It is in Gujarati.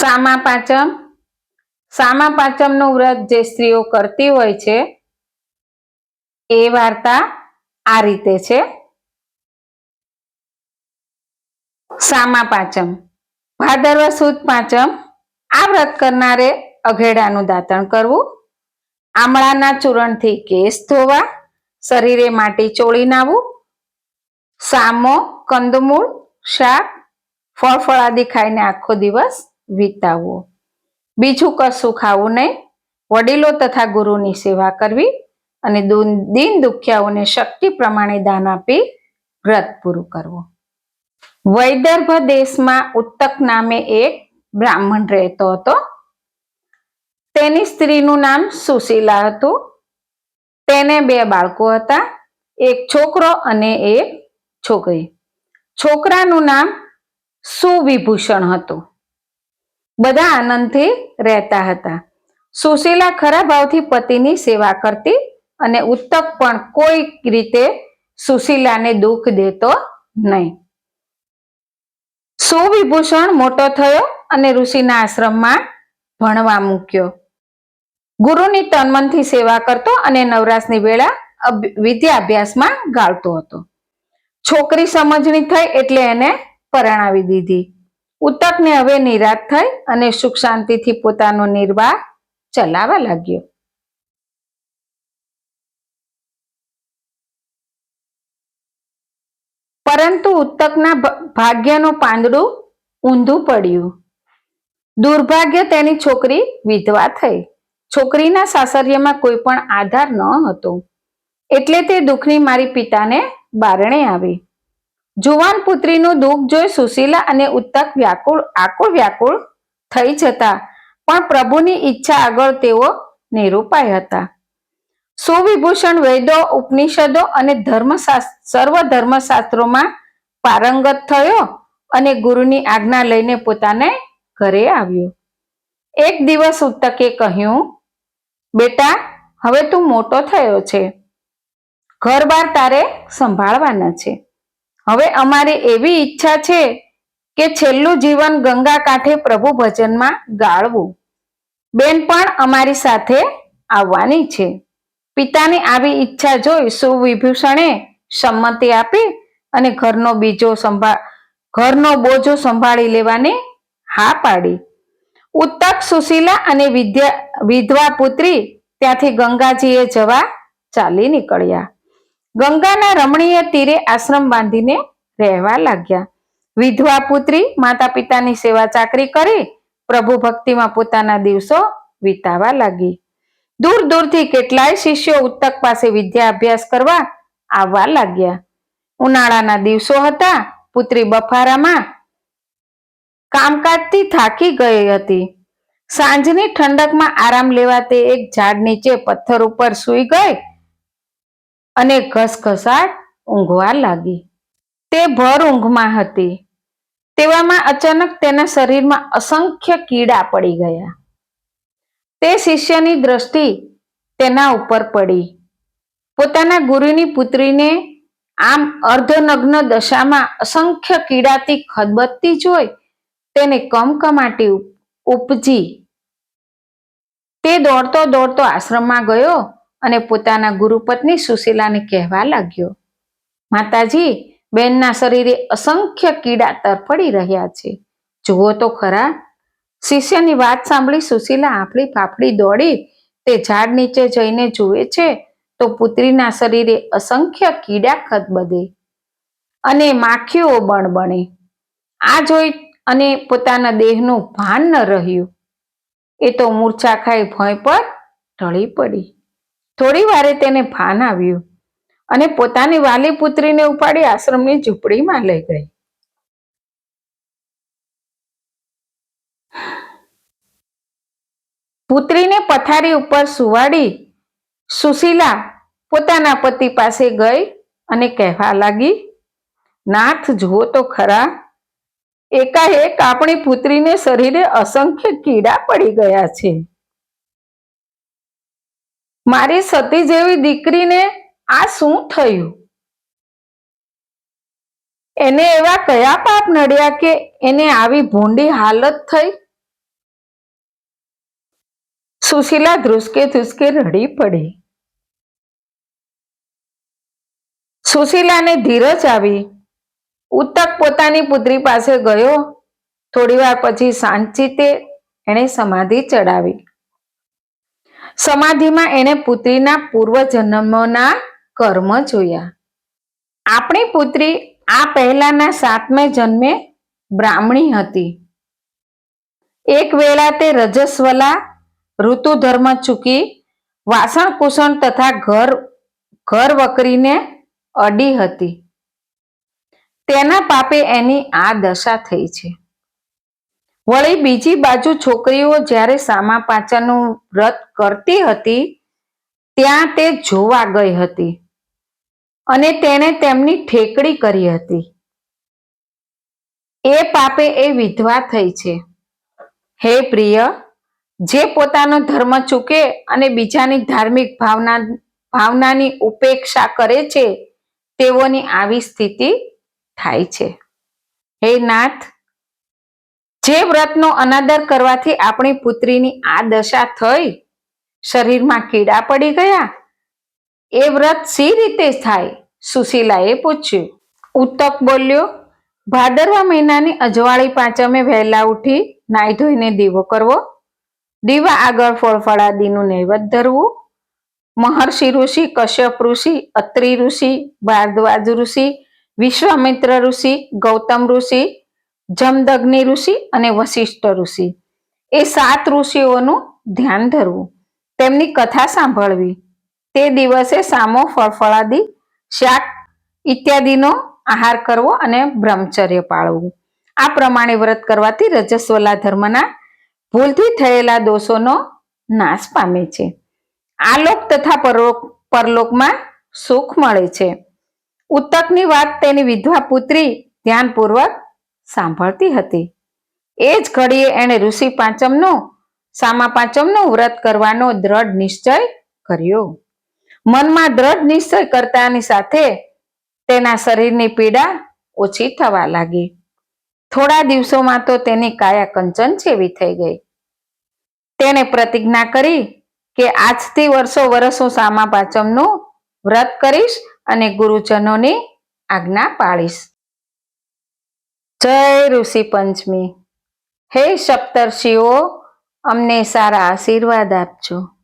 સામા પાંચમ. સામા પાંચમનું વ્રત જે સ્ત્રીઓ કરતી હોય છે, એ વાર્તા આ રીતે છે. સામા પાંચમ. ભાદરવ સુદ પાંચમ. આ વ્રત કરનારે અઘેડાનું દાંતણ કરવું. આમળાના ચૂરણથી કેસ ધોવા. શરીરે માટી ચોળી નાવું. સામો, કંદમૂળ, શાક, ફળ ફળાદી ખાઈને આખો દિવસ વિતાવવો બીજું કશું ખાવું નહીં. વડીલો તથા ગુરુની સેવા કરવી અને દીન દુખ્યાઓને શક્તિ પ્રમાણે દાન આપી વ્રત પૂરું કરવું. વૈદર્ભ દેશમાં ઉત્તક નામે એક બ્રાહ્મણ રહેતો હતો. તેની સ્ત્રીનું નામ સુશીલા હતું. તેને બે બાળકો હતા, એક છોકરો અને એક છોકરી. છોકરાનું નામ સુવિભૂષણ હતું. બધા આનંદથી રહેતા હતા. સુશીલા ખરા ભાવથી પતિની સેવા કરતી અને ઉત્તક પણ કોઈ રીતે સુશીલાને દુઃખ દેતો નહીં. સુવિભૂષણ મોટો થયો અને ઋષિના આશ્રમમાં ભણવા મૂક્યો. ગુરુની તનમનથી સેવા કરતો અને નવરાશની વેળા વિદ્યાભ્યાસમાં ગાળતો હતો. છોકરી સમજણી થઈ એટલે એને પરણાવી દીધી. ઉત્તકને હવે નિરાશ થઈ અને સુખ શાંતિથી પોતાનો નિર્વાહ ચલાવવા લાગ્યો. પરંતુ ઉત્તકના ભાગ્યનું પાંદડું ઊંધું પડ્યું. દુર્ભાગ્ય તેની છોકરી વિધવા થઈ. છોકરીના સાસરિયામાં કોઈ પણ આધાર ન હતો. એટલે તે દુઃખની મારી પિતાને બારણે આવી. જુવાન પુત્રીનું દુઃખ જોઈ સુશીલા અને ઉત્તક વ્યાકુળ, આકુળ વ્યાકુળ થઈ જતા. પણ પ્રભુની ઈચ્છા આગળ તેઓ નિરૂપાય હતા. સુવિભૂષણ વેદો, ઉપનિષદો અને ધર્મશાસ્ત્ર સર્વ ધર્મશાસ્ત્રોમાં પારંગત થયો અને ગુરુની આજ્ઞા લઈને પોતાને ઘરે આવ્યો. એક દિવસ ઉત્તકે કહ્યું, બેટા, હવે તું મોટો થયો છે. ઘર બાર તારે સંભાળવાના છે. હવે અમારી એવી ઈચ્છા છે કે છેલ્લું જીવન ગંગા કાંઠે પ્રભુ ભજનમાં ગાળવું. બેન પણ અમારી સાથે આવવાની છે. પિતાની આવી ઈચ્છા જોઈ સુવિભૂષણે સંમતિ આપી અને ઘરનો બીજો સંભાળ ઘરનો બોજો સંભાળી લેવાની હા પાડી. ઉત્તક સુશીલા અને વિદ્યા, વિધવા પુત્રી ત્યાંથી ગંગાજીએ જવા ચાલી નીકળ્યા. ગંગાના રમણીય તીરે આશ્રમ બાંધીને રહેવા લાગ્યા. વિધવા પુત્રી માતા પિતાની સેવા ચાકરી કરી પ્રભુ ભક્તિમાં પોતાના દિવસો વિતાવા લાગી. દૂર દૂરથી કેટલાય શિષ્યો ઉત્તક પાસે વિદ્યા અભ્યાસ કરવા આવવા લાગ્યા. ઉનાળાના દિવસો હતા, પુત્રી બફારામાં કામકાજથી થાકી ગઈ હતી. સાંજની ઠંડકમાં આરામ લેવા તે એક ઝાડ નીચે પથ્થર ઉપર સૂઈ ગઈ. અને ઘસઘસાટ ઊંઘવા લાગી. તે ભર ઊંઘમાં હતી. તેવામાં અચાનક તેના શરીરમાં અસંખ્ય કીડા પડી ગયા. તે શિષ્યની દ્રષ્ટિ તેના ઉપર પડી. પોતાના ગુરુની પુત્રીને આમ અર્ધનગ્ન દશામાં અસંખ્ય કીડાથી ખદબદતી જોઈ તેને કમકમાટી ઉપ- ઉપજી. તે દોડતો દોડતો આશ્રમમાં ગયો અને પોતાના ગુરુપત્ની સુશીલાને કહેવા લાગ્યો, માતાજી, બેનના શરીરે અસંખ્ય કીડા તરફડી રહ્યા છે. જુઓ તો ખરા, શિષ્યની વાત સાંભળી સુશીલા આફળી ફાફડી દોડી તે ઝાડ નીચે જઈને જુએ છે તો પુત્રીના શરીરે અસંખ્ય કીડા ખદબદે અને માખીઓ બણબણે. આ જોઈ અને પોતાના દેહનું ભાન ન રહ્યું. એ તો મૂર્છા ખાઈ ભય પર ઢળી પડી. થોડી વારે તેને ભાન આવ્યું અને પોતાની વાલી પુત્રીને ઉપાડી આશ્રમની ઝૂંપડીમાં લઈ ગઈ. પુત્રીને પથારી ઉપર સુવાડી સુશીલા પોતાના પતિ પાસે ગઈ અને કહેવા લાગી, નાથ, જુઓ તો ખરા, એકાએક આપણી પુત્રીને શરીરે અસંખ્ય કીડા પડી ગયા છે. મારી સતી જેવી દીકરીને આ શું થયું? એને એવા કયા પાપ નડ્યા કે એને આવી ભૂંડી હાલત થઈ? સુશીલા ધ્રુસકે ધ્રુસકે રડી પડી. સુશીલાને ધીરજ આવી. ઉત્તક પોતાની પુત્રી પાસે ગયો. થોડી વાર પછી શાંતિતે એણે સમાધિ ચડાવી. સમાધિમાં એણે પુત્રીના પૂર્વજન્મના કર્મ જોયા. આપણી પુત્રી આ પહેલાના સાતમે જન્મે બ્રાહ્મણી હતી. એક વેળા તે રજસ્વલા, ઋતુધર્મ ચૂકી વાસણ કુસણ તથા ઘર ઘર વકરીને અડી હતી. તેના પાપે એની આ દશા થઈ છે. વળી બીજી બાજુ છોકરીઓ જ્યારે સામા પાચનનું વ્રત કરતી હતી, ત્યાં તે જોવા ગઈ હતી અને તેણે તેમની ઠેકડી કરી હતી. એ પાપે એ વિધવા થઈ છે. હે પ્રિય, જે પોતાનો ધર્મ ચૂકે અને બીજાની ધાર્મિક ભાવના, ભાવનાની ઉપેક્ષા કરે છે, તેઓની આવી સ્થિતિ થાય છે. હે નાથ જે વ્રતનો અનાદર કરવાથી આપણી પુત્રીની આ દશા થઈ? શરીરમાં કીડા પડી ગયા? એ વ્રત સી રીતે થાય? સુશીલાએ પૂછ્યું. ઉત્તક બોલ્યો, ભાદરવા મહિનાની અજવાળી પાંચમે વહેલા ઉઠી નાઈ ધોઈને દીવો કરવો. દીવા આગળ ફળફળાદીનું નૈવેદ્ય ધરવું. મહર્ષિ ઋષિ, કશ્યપ ઋષિ, અત્રિ ઋષિ, ભારદ્વાજ ઋષિ, વિશ્વામિત્ર ઋષિ, ગૌતમ ઋષિ જમદગ્નિ ઋષિ અને વશિષ્ઠ ઋષિ. એ સાત ઋષિઓનું ધ્યાન ધરવું, તેમની કથા સાંભળવી. તે દિવસે સામો ફળફળાદી, શાક ઇત્યાદિનો આહાર કરવો અને બ્રહ્મચર્ય પાળવું. આ પ્રમાણે વ્રત કરવાથી રજસ્વલા ધર્મના ભૂલથી થયેલા દોષોનો નાશ પામે છે. આલોક તથા પરલોક પરલોકમાં સુખ મળે છે. ઉત્તકની વાત તેની વિધવા પુત્રી ધ્યાનપૂર્વક સાંભળતી હતી. એ જ ઘડીએ એણે ઋષિ પાંચમનો, સામા પાંચમનો વ્રત કરવાનો દ્રઢ નિશ્ચય કર્યો. મનમાં દ્રઢ નિશ્ચય કરતાની સાથે તેના શરીરની પીડા ઓછી થવા લાગી. થોડા દિવસોમાં તો તેની કાયા કંચન જેવી થઈ ગઈ. તેણે પ્રતિજ્ઞા કરી કે આજથી વર્ષો વર્ષો સામા પાંચમનું વ્રત કરીશ અને ગુરુજનોની આજ્ઞા પાળીશ. જય ઋષિ પંચમી. હે સપ્તર્ષિઓ અમને સારા આશીર્વાદ આપજો.